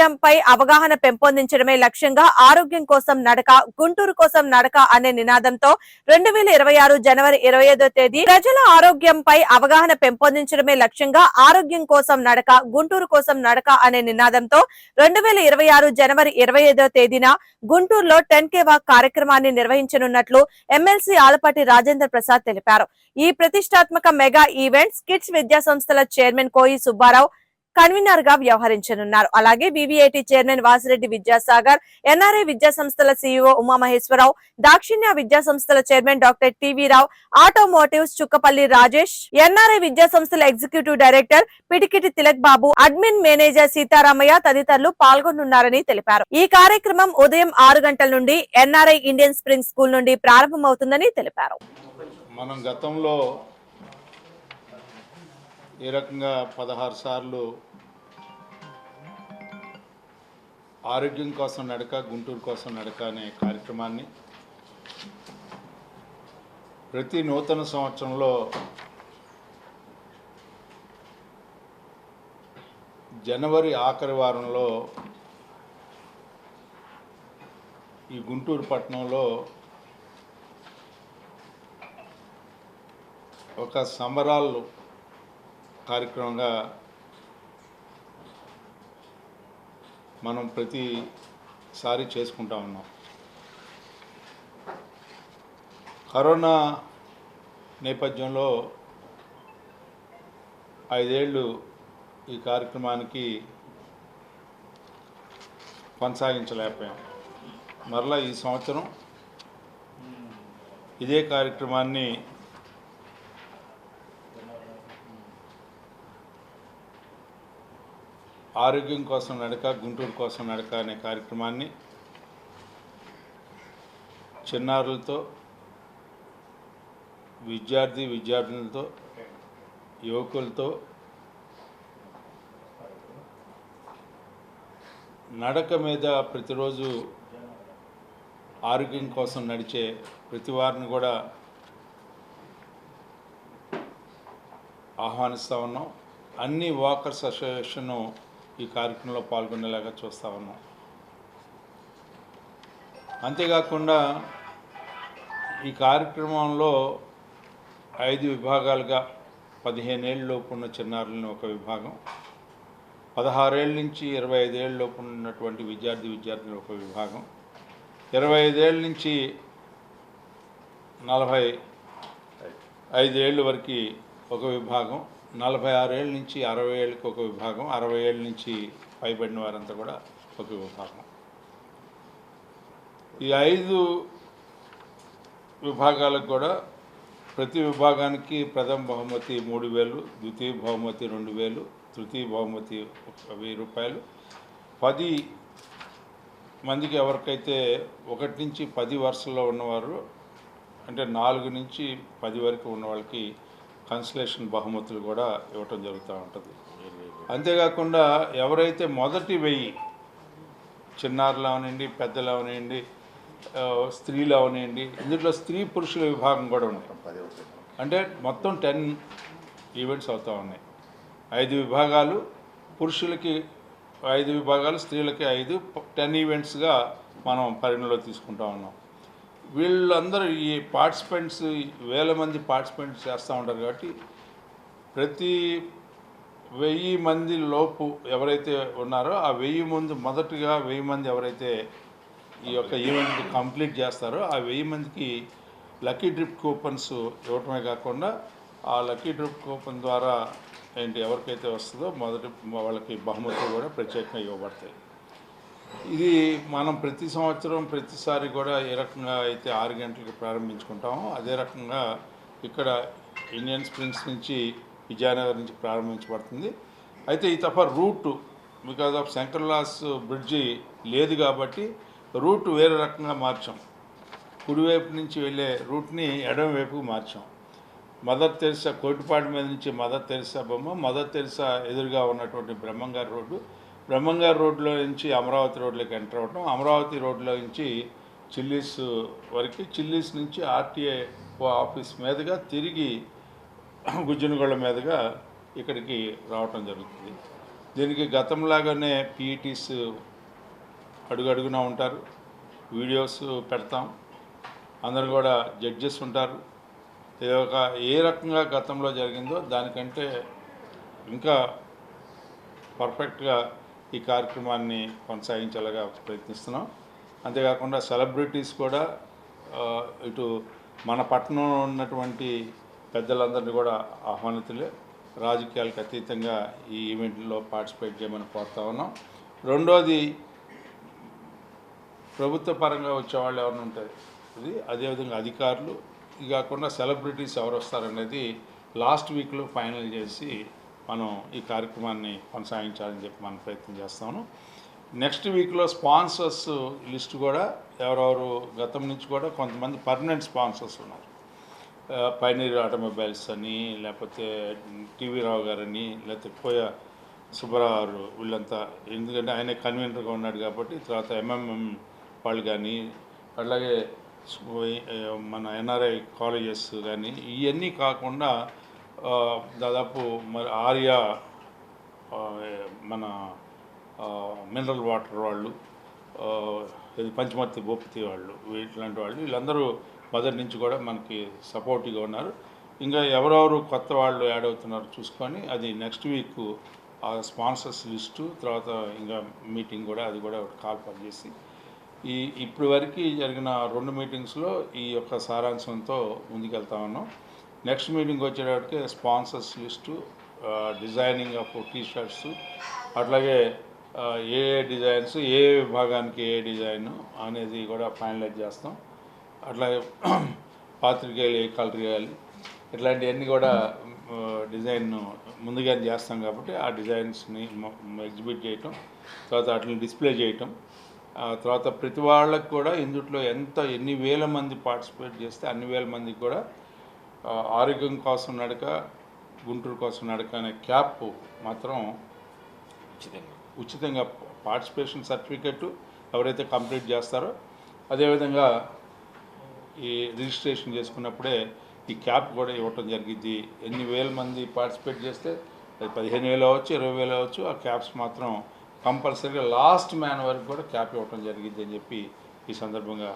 ఆరోగ్యంపై అవగాహన పెంపొందించడమే లక్ష్యంగా ఆరోగ్యం కోసం నడక గుంటూరు కోసం నడక అనే నినాదంతో రెండు వేల ఇరవై ఆరు జనవరి ఇరవై ఐదో తేదీ ప్రజల ఆరోగ్యంపై అవగాహన పెంపొందించడమే లక్ష్యంగా ఆరోగ్యం కోసం నడక గుంటూరు కోసం నడక అనే నినాదంతో రెండు వేల ఇరవై ఆరు జనవరి ఇరవై ఐదో తేదీన గుంటూరులో టెన్ కే వాక్ కార్యక్రమాన్ని నిర్వహించనున్నట్లు ఎమ్మెల్సీ ఆలపాటి రాజేంద్ర ప్రసాద్ తెలిపారు. ఈ ప్రతిష్టాత్మక మెగా ఈవెంట్స్ కిడ్స్ విద్యా సంస్థల చైర్మన్ కోయి సుబ్బారావు కన్వీనర్గా వ్యవహరించనున్నారు. అలాగే VVIT chairman Vasireddy Vidyasagar NRI విద్యా సంస్థల సీఈఓ ఉమామహేశ్వరరావు దాక్షిణ్య విద్యా సంస్థల chairman doctor TV Rao automotives Chukkapalli Rajesh NRI విద్యా సంస్థల ఎగ్జిక్యూటివ్ డైరెక్టర్ పిటికిటి తిలక్ బాబు అడ్మిన్ మేనేజర్ సీతారామయ్య తదితరులు పాల్గొనున్నారని తెలిపారు. ఈ కార్యక్రమం ఉదయం ఆరు గంటల నుండి ఎన్ఆర్ఐ ఇండియన్ స్ప్రింగ్ స్కూల్ నుండి ప్రారంభమవుతుందని తెలిపారు. మనం గతంలో ఈ రకంగా పదహారు సార్లు ఆరోగ్యం కోసం నడక గుంటూరు కోసం నడక అనే కార్యక్రమాన్ని ప్రతి నూతన సంవత్సరంలో జనవరి ఆఖరి వారంలో ఈ గుంటూరు పట్టణంలో ఒక సంబరాలు కార్యక్రమంగా మనం ప్రతిసారి చేసుకుంటా ఉన్నాం. కరోనా నేపథ్యంలో ఐదేళ్ళు ఈ కార్యక్రమానికి కొనసాగించలేకపోయాం. మరలా ఈ సంవత్సరం ఇదే కార్యక్రమాన్ని ఆరోగ్యం కోసం నడక గుంటూరు కోసం నడక అనే కార్యక్రమాన్ని చిన్నారులతో విద్యార్థి విద్యార్థులతో యువకులతో నడక మీద ప్రతిరోజు ఆరోగ్యం కోసం నడిచే ప్రతి వారిని కూడా ఆహ్వానిస్తూ ఉన్నాం. అన్ని వాకర్స్ అసోసియేషను ఈ కార్యక్రమంలో పాల్గొనేలాగా చూస్తూ ఉన్నాం. అంతేకాకుండా ఈ కార్యక్రమంలో ఐదు విభాగాలుగా పదిహేనేళ్ళలోపు ఉన్న చిన్నారులను ఒక విభాగం పదహారేళ్ళ నుంచి ఇరవై ఐదేళ్ళలోపు ఉన్నటువంటి విద్యార్థి విద్యార్థులు ఒక విభాగం ఇరవై ఐదేళ్ళ నుంచి నలభై ఐదేళ్ళ వరకు ఒక విభాగం నలభై ఆరేళ్ళ నుంచి అరవై ఏళ్ళకి ఒక విభాగం అరవై ఏళ్ళ నుంచి పైబడిన వారంతా కూడా ఒక విభాగం. ఈ ఐదు విభాగాలకు కూడా ప్రతి విభాగానికి ప్రథమ బహుమతి మూడు వేలు ద్వితీయ బహుమతి రెండు వేలు తృతీయ బహుమతి ఒక వెయ్యి రూపాయలు. పది మందికి ఎవరికైతే ఒకటి నుంచి పది వరుసల్లో ఉన్నవారు అంటే నాలుగు నుంచి పది వరకు ఉన్న వాళ్ళకి కన్సలేషన్ బహుమతులు కూడా ఇవ్వటం జరుగుతూ ఉంటుంది. అంతేకాకుండా ఎవరైతే మొదటి వెయ్యి చిన్నారులు అవనండి పెద్దలు అవనండి స్త్రీలు అవనండి ఇందులో స్త్రీ పురుషుల విభాగం కూడా ఉంటాం అంటే మొత్తం టెన్ ఈవెంట్స్ అవుతూ ఉన్నాయి. ఐదు విభాగాలు పురుషులకి ఐదు విభాగాలు స్త్రీలకి ఐదు టెన్ ఈవెంట్స్గా మనం పరిగణలో తీసుకుంటా ఉన్నాం. వీళ్ళందరూ ఈ పార్టిసిపెంట్స్ వేల మంది పార్టిసిపెంట్స్ చేస్తూ ఉంటారు కాబట్టి ప్రతి వెయ్యి మంది లోపు ఎవరైతే ఉన్నారో ఆ వెయ్యి మంది మొదటిగా వెయ్యి మంది ఎవరైతే ఈ యొక్క ఈవెంట్ కంప్లీట్ చేస్తారో ఆ వెయ్యి మందికి లక్కీ డ్రిప్ కూపన్స్ ఇవ్వటమే కాకుండా ఆ లక్కీ డ్రిప్ కూపన్ ద్వారా ఏంటి ఎవరికైతే వస్తుందో మొదటి వాళ్ళకి బహుమతులు కూడా ప్రత్యేకంగా ఇవ్వబడతాయి. ఇది మనం ప్రతి సంవత్సరం ప్రతిసారి కూడా ఏ రకంగా అయితే ఆరు గంటలకు ప్రారంభించుకుంటామో అదే రకంగా ఇక్కడ ఇండియన్ స్ప్రింగ్స్ నుంచి విజయనగరం నుంచి ప్రారంభించబడుతుంది. అయితే ఈ తప్ప రూట్ బికాజ్ ఆఫ్ శంకర్లాస్ బ్రిడ్జి లేదు కాబట్టి రూట్ వేరే రకంగా మార్చాం. కుడివైపు నుంచి వెళ్ళే రూట్ని ఎడమ వైపుకు మార్చాం. మదర్ తెరిసా కోటిపాడు మీద నుంచి మదర్ తెరిసా బొమ్మ మదర్ తెరిసా ఎదురుగా ఉన్నటువంటి బ్రహ్మంగారి రోడ్డు బ్రహ్మంగారు రోడ్లో నుంచి అమరావతి రోడ్లోకి ఎంటర్ అవ్వటం అమరావతి రోడ్లో నుంచి చిల్లీస్ వరకు చిల్లీస్ నుంచి ఆర్టీఏ ఆఫీస్ మీదుగా తిరిగి గుజ్జనగొళ్ళ మీదుగా ఇక్కడికి రావటం జరుగుతుంది. దీనికి గతంలాగానే పీఈటీస్ అడుగడుగున ఉంటారు. వీడియోస్ పెడతాం. అందరు కూడా జడ్జెస్ ఉంటారు. ఇది ఒక ఏ రకంగా గతంలో జరిగిందో దానికంటే ఇంకా పర్ఫెక్ట్గా ఈ కార్యక్రమాన్ని కొనసాగించేలాగా ప్రయత్నిస్తున్నాం. అంతేకాకుండా సెలబ్రిటీస్ కూడా ఇటు మన పట్టణంలో ఉన్నటువంటి పెద్దలందరినీ కూడా ఆహ్వానితులే. రాజకీయాలకు అతీతంగా ఈ ఈవెంట్లో పార్టిసిపేట్ చేయమని కోరుతా ఉన్నాం. రెండోది ప్రభుత్వ పరంగా వచ్చేవాళ్ళు ఎవరైనా ఉంటారు ఇది అదేవిధంగా అధికారులు. ఇది కాకుండా సెలబ్రిటీస్ ఎవరు వస్తారనేది లాస్ట్ వీక్లో ఫైనల్ చేసి మనం ఈ కార్యక్రమాన్ని కొనసాగించాలని చెప్పి మనం ప్రయత్నం చేస్తాము. నెక్స్ట్ వీక్లో స్పాన్సర్స్ లిస్ట్ కూడా ఎవరెవరు గతం నుంచి కూడా కొంతమంది పర్మనెంట్ స్పాన్సర్స్ ఉన్నారు. పైనీర్ ఆటోమొబైల్స్ అని లేకపోతే టీవీ రావు గారని లేకపోతే కోయ సుబ్బారావు గారు వీళ్ళంతా. ఎందుకంటే ఆయన కన్వీనర్గా ఉన్నాడు కాబట్టి తర్వాత ఎంఎంఎం వాళ్ళు కానీ అలాగే మన ఎన్ఆర్ఐ కాలేజెస్ కానీ ఇవన్నీ కాకుండా దాదాపు మరి ఆర్యా మన మినరల్ వాటర్ వాళ్ళు ఇది పంచమర్తి భూపతి వాళ్ళు ఇట్లాంటి వాళ్ళు వీళ్ళందరూ మొదటి నుంచి కూడా మనకి సపోర్టివ్గా ఉన్నారు. ఇంకా ఎవరెవరు కొత్త వాళ్ళు యాడ్ అవుతున్నారు చూసుకొని అది నెక్స్ట్ వీక్ ఆ స్పాన్సర్స్ లిస్టు తర్వాత ఇంకా మీటింగ్ కూడా అది కూడా కాల్ పనిచేసి ఈ ఇప్పటి వరకు జరిగిన రెండు మీటింగ్స్లో ఈ యొక్క సారాంశంతో ముందుకెళ్తా ఉన్నాం. నెక్స్ట్ మీటింగ్ వచ్చేటప్పటికి sponsors list designing of T shirts అట్లాగే ఏ ఏ డిజైన్స్ ఏ ఏ విభాగానికి ఏ డిజైన్ అనేది కూడా ఫైనలైజ్ చేస్తాం. అట్లాగే పాత్రికేయులు ఏ కలర్ వేయాలి ఇట్లాంటివన్నీ కూడా డిజైన్ ముందుగానే చేస్తాం కాబట్టి ఆ డిజైన్స్ని ఎగ్జిబిట్ చేయటం తర్వాత వాటిని డిస్ప్లే చేయటం ఆ తర్వాత ప్రతి వాళ్ళకి కూడా ఇందుట్లో ఎంత ఎన్ని వేల మంది పార్టిసిపేట్ చేస్తే అన్ని వేల మందికి కూడా ఆరోగ్యం కోసం నడక గుంటూరు కోసం నడక అనే క్యాప్ మాత్రం ఉచితంగా. ఉచితంగా పార్టిసిపేషన్ సర్టిఫికెట్ ఎవరైతే కంప్లీట్ చేస్తారో అదేవిధంగా ఈ రిజిస్ట్రేషన్ చేసుకున్నప్పుడే ఈ క్యాప్ కూడా ఇవ్వటం జరిగింది. ఎన్ని వేల మంది పార్టిసిపేట్ చేస్తే అది పదిహేను వేలు అవ్వచ్చు ఇరవై వేలు అవ్వచ్చు ఆ క్యాప్స్ మాత్రం కంపల్సరీగా లాస్ట్ మ్యాన్ వరకు కూడా క్యాప్ ఇవ్వటం జరిగింది అని చెప్పి ఈ సందర్భంగా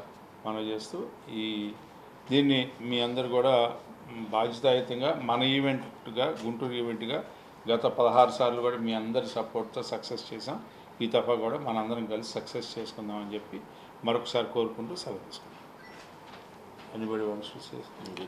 మనం చేస్తూ ఈ దీన్ని మీ అందరు కూడా బాధ్యతాయుతంగా మన ఈవెంట్గా గుంటూరు ఈవెంట్గా గత పదహారు సార్లు కూడా మీ అందరి సపోర్ట్తో సక్సెస్ చేసాం ఈ తఫా కూడా మనందరం కలిసి సక్సెస్ చేసుకుందామని చెప్పి మరొకసారి కోరుకుంటూ సెలవు తీసుకుంటాం ఎనిబడి వంశ